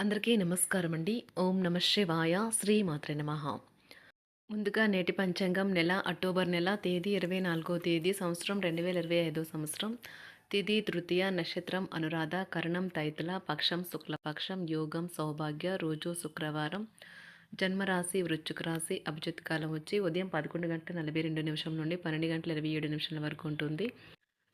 అందరికీ నమస్కారం అండి ఓం నమ శివాయ. శ్రీ మాత్ర నమ. ముందుగా నేటి పంచాంగం నెల అక్టోబర్ నెల తేదీ ఇరవై నాలుగో తేదీ సంవత్సరం రెండు వేల ఇరవై ఐదో సంవత్సరం. తిథి తృతీయ నక్షత్రం అనురాధ కరణం తైతుల పక్షం శుక్లపక్షం యోగం సౌభాగ్య రోజు శుక్రవారం. జన్మరాశి వృశ్చిక రాశి అభిజిత్ కాలం వచ్చి ఉదయం పదకొండు గంటల నలభై రెండు నిమిషం నుండి పన్నెండు గంటల ఇరవై ఏడు నిమిషాల వరకు ఉంటుంది.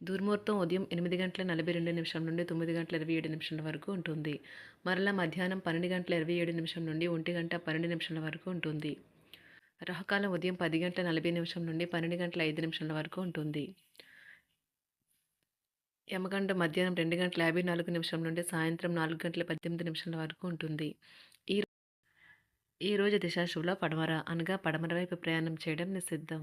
దుర్ముహూర్తం ఉదయం ఎనిమిది గంటల నలభై రెండు నిమిషం నుండి తొమ్మిది గంటల ఇరవై ఏడు నిమిషాల వరకు ఉంటుంది. మరలా మధ్యాహ్నం పన్నెండు గంటల ఇరవై ఏడు నిమిషం నుండి ఒంటి గంట పన్నెండు నిమిషాల వరకు ఉంటుంది. రహకాలం ఉదయం పది గంటల నలభై నిమిషం నుండి పన్నెండు గంటల ఐదు నిమిషాల వరకు ఉంటుంది. యమగంట మధ్యాహ్నం రెండు గంటల యాభై నాలుగు నిమిషం నుండి సాయంత్రం నాలుగు గంటల పద్దెనిమిది నిమిషాల వరకు ఉంటుంది. ఈ ఈ రోజు పడమర అనగా పడమర వైపు ప్రయాణం చేయడం నిషిద్ధం.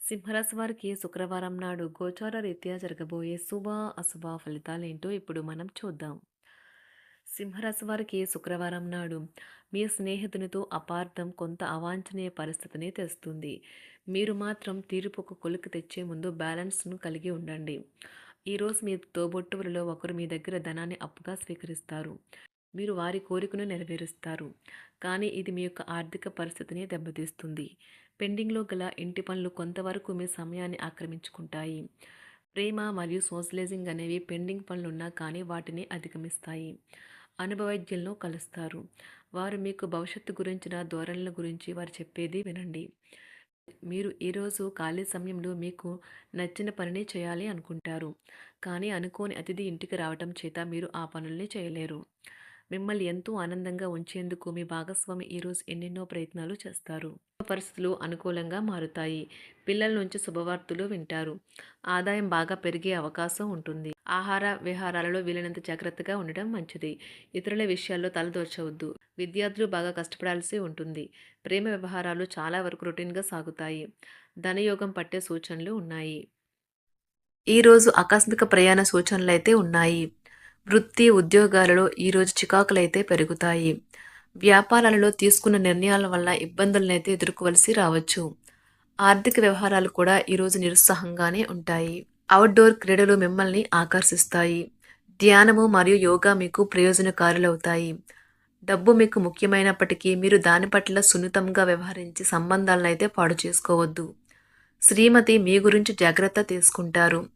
సింహరాశి వారికి శుక్రవారం నాడు గోచార రీత్యా జరగబోయే శుభ అశుభ ఫలితాలేంటో ఇప్పుడు మనం చూద్దాం. సింహరాశి వారికి శుక్రవారం నాడు మీ స్నేహితునితో అపార్థం కొంత అవాంఛనీయ పరిస్థితిని తెస్తుంది. మీరు మాత్రం తీర్పుకు కొలికి తెచ్చే ముందు బ్యాలెన్స్ను కలిగి ఉండండి. ఈరోజు మీ తోబొట్టువులలో ఒకరు మీ దగ్గర ధనాన్ని అప్పుగా స్వీకరిస్తారు. మీరు వారి కోరికను నెరవేరుస్తారు. కానీ ఇది మీ యొక్క ఆర్థిక పరిస్థితిని దెబ్బతీస్తుంది. పెండింగ్లో గల ఇంటి పనులు కొంతవరకు మీ సమయాన్ని ఆక్రమించుకుంటాయి. ప్రేమ మరియు సోషలైజింగ్ అనేవి పెండింగ్ పనులు ఉన్నా కానీ వాటిని అధిగమిస్తాయి. అనుభవజ్ఞులను కలుస్తారు. వారు మీకు భవిష్యత్తు గురించిన ధోరణుల గురించి వారు చెప్పేది వినండి. మీరు ఈరోజు ఖాళీ సమయంలో మీకు నచ్చిన పనిని చేయాలి అనుకుంటారు. కానీ అనుకోని అతిథి ఇంటికి రావటం చేత మీరు ఆ పనుల్ని చేయలేరు. మిమ్మల్ని ఎంతో ఆనందంగా ఉంచేందుకు మీ భాగస్వామి ఈరోజు ఎన్నెన్నో ప్రయత్నాలు చేస్తారు. పరిస్థితులు అనుకూలంగా మారుతాయి. పిల్లల నుంచి శుభవార్తలు వింటారు. ఆదాయం బాగా పెరిగే అవకాశం ఉంటుంది. ఆహార విహారాలలో వీలైనంత జాగ్రత్తగా ఉండడం మంచిది. ఇతరుల విషయాల్లో తలదోర్చవద్దు. విద్యార్థులు బాగా కష్టపడాల్సి ఉంటుంది. ప్రేమ వ్యవహారాలు చాలా వరకు రొటీన్గా సాగుతాయి. ధనయోగం పట్టే సూచనలు ఉన్నాయి. ఈరోజు ఆకస్మిక ప్రయాణ సూచనలు అయితే ఉన్నాయి. వృత్తి ఉద్యోగాలలో ఈరోజు చికాకులైతే పెరుగుతాయి. వ్యాపారాలలో తీసుకున్న నిర్ణయాల వల్ల ఇబ్బందులనైతే ఎదుర్కోవలసి రావచ్చు. ఆర్థిక వ్యవహారాలు కూడా ఈరోజు నిరుత్సాహంగానే ఉంటాయి. అవుట్డోర్ క్రీడలు మిమ్మల్ని ఆకర్షిస్తాయి. ధ్యానము మరియు యోగా మీకు ప్రయోజనకారులవుతాయి. డబ్బు మీకు ముఖ్యమైనప్పటికీ మీరు దాని పట్ల సున్నితంగా వ్యవహరించి సంబంధాలను అయితే పాడు చేసుకోవద్దు. శ్రీమతి మీ గురించి జాగ్రత్త తీసుకుంటారు.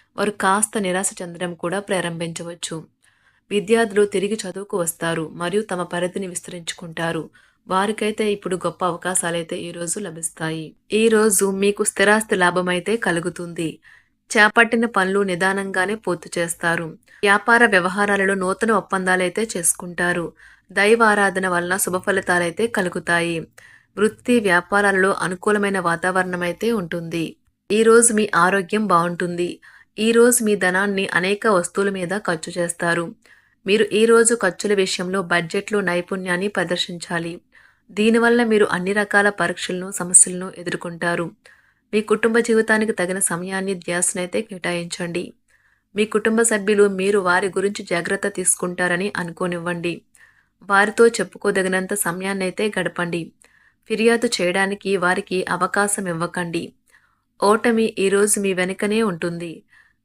వారు కాస్త నిరాశ చెందడం కూడా ప్రారంభించవచ్చు. విద్యార్థులు తిరిగి చదువుకు వస్తారు మరియు తమ పరిధిని విస్తరించుకుంటారు. వారికైతే ఇప్పుడు గొప్ప అవకాశాలైతే ఈరోజు లభిస్తాయి. ఈరోజు మీకు స్థిరాస్తి లాభం అయితే కలుగుతుంది. చేపట్టిన పనులు నిదానంగానే పూర్తి చేస్తారు. వ్యాపార వ్యవహారాలలో నూతన ఒప్పందాలైతే చేసుకుంటారు. దైవ ఆరాధన వలన శుభ ఫలితాలైతే కలుగుతాయి. వృత్తి వ్యాపారాలలో అనుకూలమైన వాతావరణం అయితే ఉంటుంది ఈరోజు మీ ఆరోగ్యం బాగుంటుంది. ఈరోజు మీ ధనాన్ని అనేక వస్తువుల మీద ఖర్చు చేస్తారు. మీరు ఈరోజు ఖర్చుల విషయంలో బడ్జెట్లో నైపుణ్యాన్ని ప్రదర్శించాలి. దీనివల్ల మీరు అన్ని రకాల పరీక్షలను సమస్యలను ఎదుర్కొంటారు. మీ కుటుంబ జీవితానికి తగిన సమయాన్ని ధ్యాసనైతే కేటాయించండి. మీ కుటుంబ సభ్యులు మీరు వారి గురించి జాగ్రత్త తీసుకుంటారని అనుకోనివ్వండి. వారితో చెప్పుకోదగినంత సమయాన్నైతే గడపండి. ఫిర్యాదు చేయడానికి వారికి అవకాశం ఇవ్వకండి. ఓటమి ఈరోజు మీ వెనుకనే ఉంటుంది.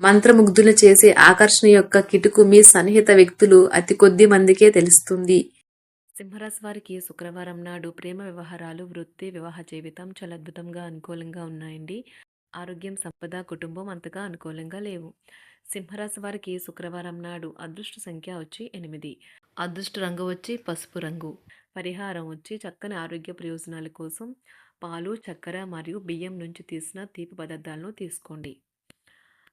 మంత్రముగ్ధులు చేసే ఆకర్షణ యొక్క కిటుకు మీ సన్నిహిత వ్యక్తులు అతి కొద్ది మందికే తెలుస్తుంది. సింహరాశి వారికి శుక్రవారం నాడు ప్రేమ వ్యవహారాలు వృత్తి వివాహ జీవితం చాలా అద్భుతంగా అనుకూలంగా ఉన్నాయండి. ఆరోగ్యం సంపద కుటుంబం అంతగా అనుకూలంగా లేవు. సింహరాశి వారికి శుక్రవారం నాడు అదృష్ట సంఖ్య వచ్చి ఎనిమిది. అదృష్ట రంగు వచ్చి పసుపు రంగు. పరిహారం వచ్చి చక్కని ఆరోగ్య ప్రయోజనాల కోసం పాలు చక్కెర మరియు బియ్యం నుంచి తీసిన తీపి పదార్థాలను తీసుకోండి.